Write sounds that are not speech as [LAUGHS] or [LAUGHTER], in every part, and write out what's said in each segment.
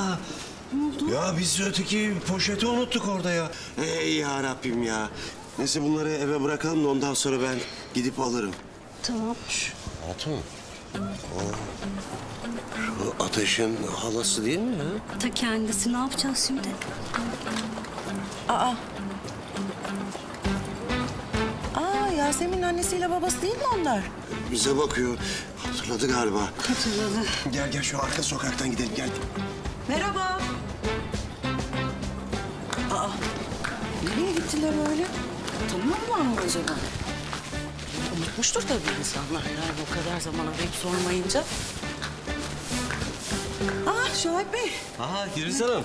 Aa. Ya biz öteki poşeti unuttuk orada ya. Ey ya Rabbim ya. Neyse bunları eve bırakalım da ondan sonra ben gidip alırım. Tamam. Hatun. O, şu ateşin halası değil mi ya? Ta kendisi ne yapacağız şimdi? Aa. Aa Yasemin'in annesiyle babası değil mi onlar? Bize bakıyor. Hatırladı galiba. Hatırladı. Gel gel şu arka sokaktan gidelim gel. Merhaba. Aa. Nereye gittiler öyle? Tanımıyorlar mı acaba? Unutmuştur tabii insanlar. Yani o kadar zaman arayıp sormayınca. Aa Şahip Bey. Aa Gülriz Hanım.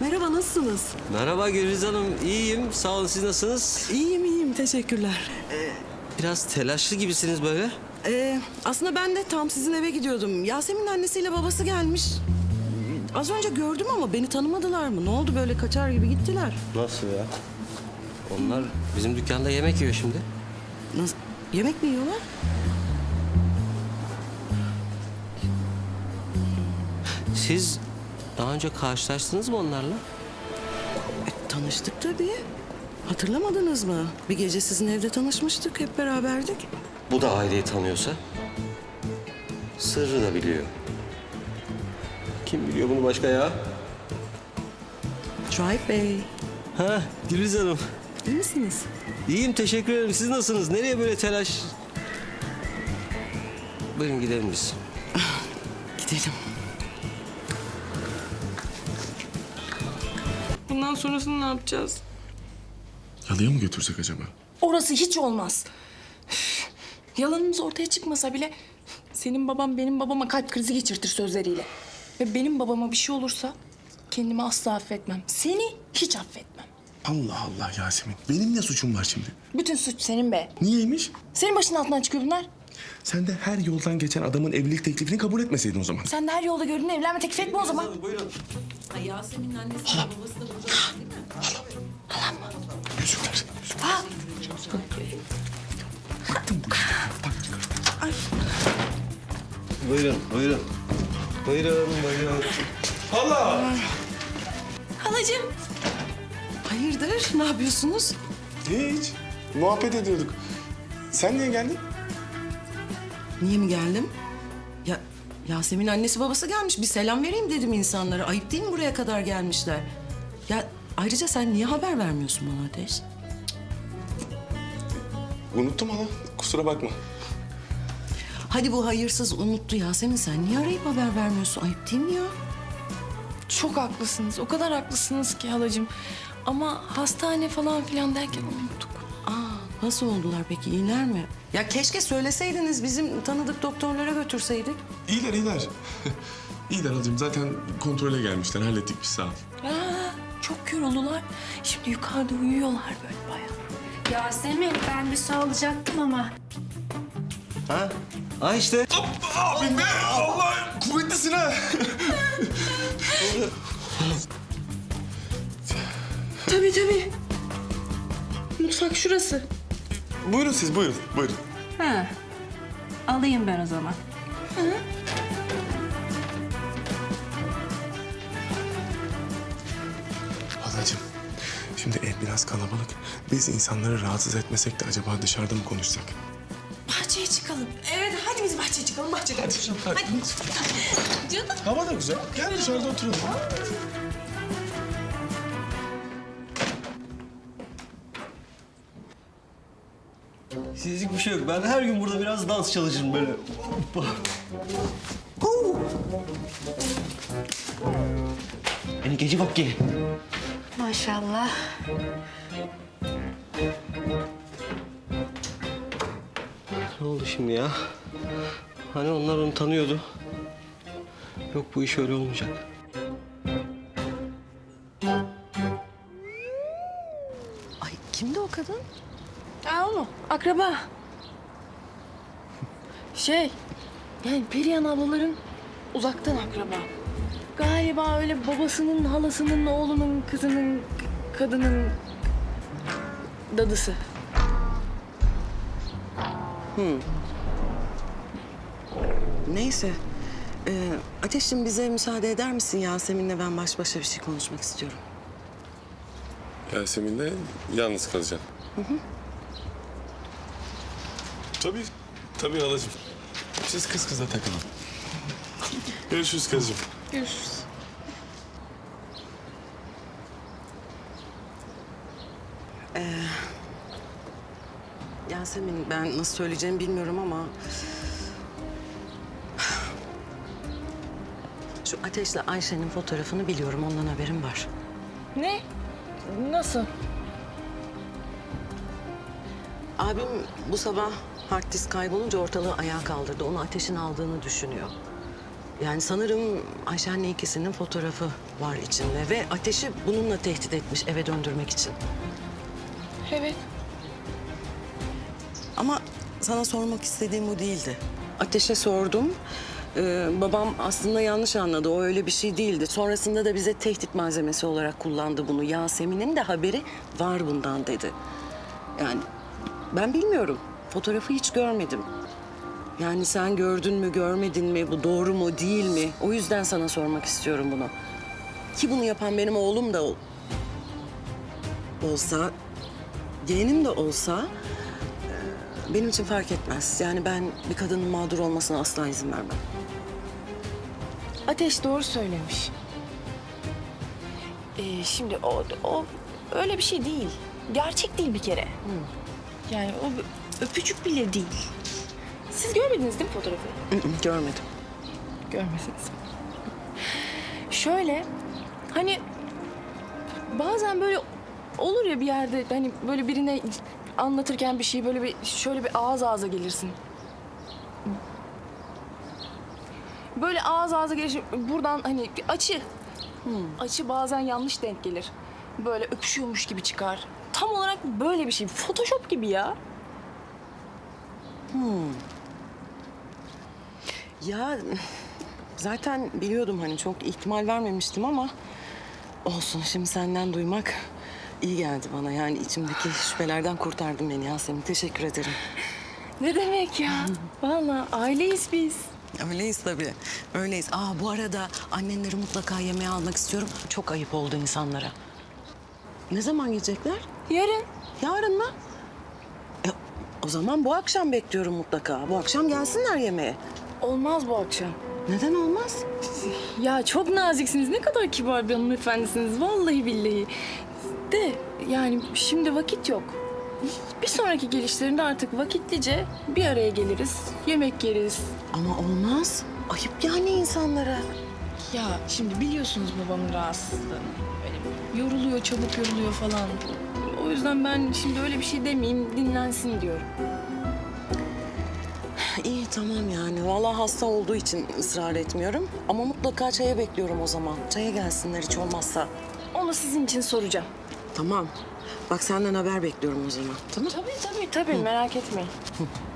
Merhaba nasılsınız? Merhaba Gülriz Hanım. İyiyim. Sağ olun. Siz nasılsınız? İyiyim iyiyim teşekkürler. Biraz telaşlı gibisiniz böyle. Ee, aslında ben de tam sizin eve gidiyordum. Yasemin'in annesiyle babası gelmiş. Az önce gördüm ama beni tanımadılar mı? Ne oldu böyle kaçar gibi gittiler. Nasıl ya? Onlar bizim dükkanda yemek yiyor şimdi. Nasıl? Yemek mi yiyorlar? Siz daha önce karşılaştınız mı onlarla? E, tanıştık tabii. Hatırlamadınız mı? Bir gece sizin evde tanışmıştık, hep beraberdik. Bu da aileyi tanıyorsa sırrı da biliyor. Kim biliyor bunu başka ya? Şahip Bey, Ha Gülriz Hanım. iyi misiniz? İyiyim teşekkür ederim. Siz nasılsınız? Nereye böyle telaş? Buyurun gidelim biz. [SIGHS] Gidelim. Bundan sonrasını ne yapacağız? Yalıya mı götürsek acaba? Orası hiç olmaz. Üf, [SIGHS] Yalanımız ortaya çıkmasa bile senin babam benim babama kalp krizi geçirtir sözleriyle. Ve benim babama bir şey olursa kendimi asla affetmem. Seni hiç affetmem. Allah Allah Yasemin. Benim ne suçum var şimdi? Bütün suç senin be. Niyeymiş? Senin başının altından çıkıyor bunlar. Sen de her yoldan geçen adamın evlilik teklifini kabul etmeseydin o zaman. Sen de her yolda gördüğün evlenme teklif etme o zaman. Yüzükler. Buyurun, buyurun. Buyurun, buyurun. Halacığım. Hayırdır, ne yapıyorsunuz? Hiç. Muhabbet ediyorduk. Sen niye geldin? Niye mi geldim? Ya Yasemin annesi babası gelmiş. Bir selam vereyim dedim insanlara. Ayıp değil mi buraya kadar gelmişler? Ya ayrıca sen niye haber vermiyorsun bana Ateş? Unuttum hala. Kusura bakma. Hadi bu hayırsız unuttu Yasemin. Sen niye arayıp haber vermiyorsun? Ayıp değil mi ya? Çok haklısınız. O kadar haklısınız ki halacığım. Ama hastane falan filan derken unuttuk. Aa, nasıl oldular peki? İyiler mi? Ya keşke söyleseydiniz. Bizim tanıdık doktorlara götürseydik. İyiler iyiler. [LAUGHS] iyiler halacığım. Zaten kontrole gelmişler. Hallettik biz sağ ol. Aa, çok yoruldular. Şimdi yukarıda uyuyorlar böyle bayağı. Yasemin ben bir su alacaktım ama. Ha? Ha işte. Abim be! Allah! Kuvvetlisin ha! Tabii tabii. Mutfak şurası. buyurun siz buyurun. Buyurun. Ha. Alayım ben o zaman. Halacığım. Şimdi ev biraz kalabalık. Biz insanları rahatsız etmesek de acaba dışarıda mı konuşsak? Bahçeye çıkalım. Evet hadi biz bahçeye çıkalım. Bahçede konuşalım. Hadi. Canım. Hava da güzel. Gel dışarıda oturalım. Sizlik bir şey yok. Ben her gün burada biraz dans çalışırım böyle. Beni gece bak ki. Maşallah. Oldu şimdi ya? Hani onlar onu tanıyordu. Yok bu iş öyle olmayacak. Ay kimdi o kadın? Aa, o mu? Akraba. Şey, yani Perihan ablaların uzaktan akraba. Galiba öyle babasının, halasının, oğlunun, kızının, kadının dadısı. Neyse. Ee, Ateş'cim bize müsaade eder misin Yasemin'le ben baş başa bir şey konuşmak istiyorum. Yasemin'le yalnız kalacağım. Tabii, tabii halacığım. Siz kız kıza takılın. [LAUGHS] Görüşürüz kızım. Görüşürüz. Yasemin ben nasıl söyleyeceğimi bilmiyorum ama... Şu Ateş'le Ayşe'nin fotoğrafını biliyorum ondan haberim var. Ne? Nasıl? Abim bu sabah hard disk kaybolunca ortalığı ayağa kaldırdı. Onu ateşin aldığını düşünüyor. Yani sanırım Ayşen'le ikisinin fotoğrafı var içinde ve ateşi bununla tehdit etmiş eve döndürmek için. Evet. Ama sana sormak istediğim bu değildi. Ateşe sordum. Ee, babam aslında yanlış anladı. O öyle bir şey değildi. Sonrasında da bize tehdit malzemesi olarak kullandı bunu. Yasemin'in de haberi var bundan dedi. Yani ben bilmiyorum. Fotoğrafı hiç görmedim. Yani sen gördün mü, görmedin mi? Bu doğru mu, değil mi? O yüzden sana sormak istiyorum bunu. Ki bunu yapan benim oğlum da ol- olsa, yeğenim de olsa benim için fark etmez. Yani ben bir kadının mağdur olmasına asla izin vermem. Ateş doğru söylemiş. Ee, şimdi o, o öyle bir şey değil. Gerçek değil bir kere. Yani o öpücük bile değil. Siz görmediniz değil mi fotoğrafı? Görmedim. Görmesiniz. Şöyle hani bazen böyle olur ya bir yerde hani böyle birine anlatırken bir şey böyle bir şöyle bir ağız ağza gelirsin. Böyle ağız ağza gelir buradan hani açı. Açı bazen yanlış denk gelir. Böyle öpüşüyormuş gibi çıkar. Tam olarak böyle bir şey. Photoshop gibi ya. Ya zaten biliyordum hani çok ihtimal vermemiştim ama olsun şimdi senden duymak iyi geldi bana. Yani içimdeki şüphelerden kurtardın beni Yasemin. Teşekkür ederim. Ne demek ya? Vallahi aileyiz biz. Öyleyiz tabii. Öyleyiz. Aa bu arada annenleri mutlaka yemeğe almak istiyorum. Çok ayıp oldu insanlara. Ne zaman gelecekler? Yarın. Yarın mı? E, o zaman bu akşam bekliyorum mutlaka. Bu akşam gelsinler yemeğe. Olmaz bu akşam. Neden olmaz? Ya çok naziksiniz. Ne kadar kibar bir hanımefendisiniz. Vallahi billahi. De yani şimdi vakit yok. Bir sonraki gelişlerinde artık vakitlice bir araya geliriz. Yemek yeriz. Ama olmaz. Ayıp yani insanlara. Ya şimdi biliyorsunuz babamın rahatsızlığını. Böyle yoruluyor, çabuk yoruluyor falan. O yüzden ben şimdi öyle bir şey demeyeyim, dinlensin diyorum. İyi tamam yani. Vallahi hasta olduğu için ısrar etmiyorum. Ama mutlaka çaya bekliyorum o zaman. Çaya gelsinler hiç olmazsa. Onu sizin için soracağım. Tamam. Bak senden haber bekliyorum o zaman. Tamam. Tabii tabii tabii merak etmeyin. [LAUGHS]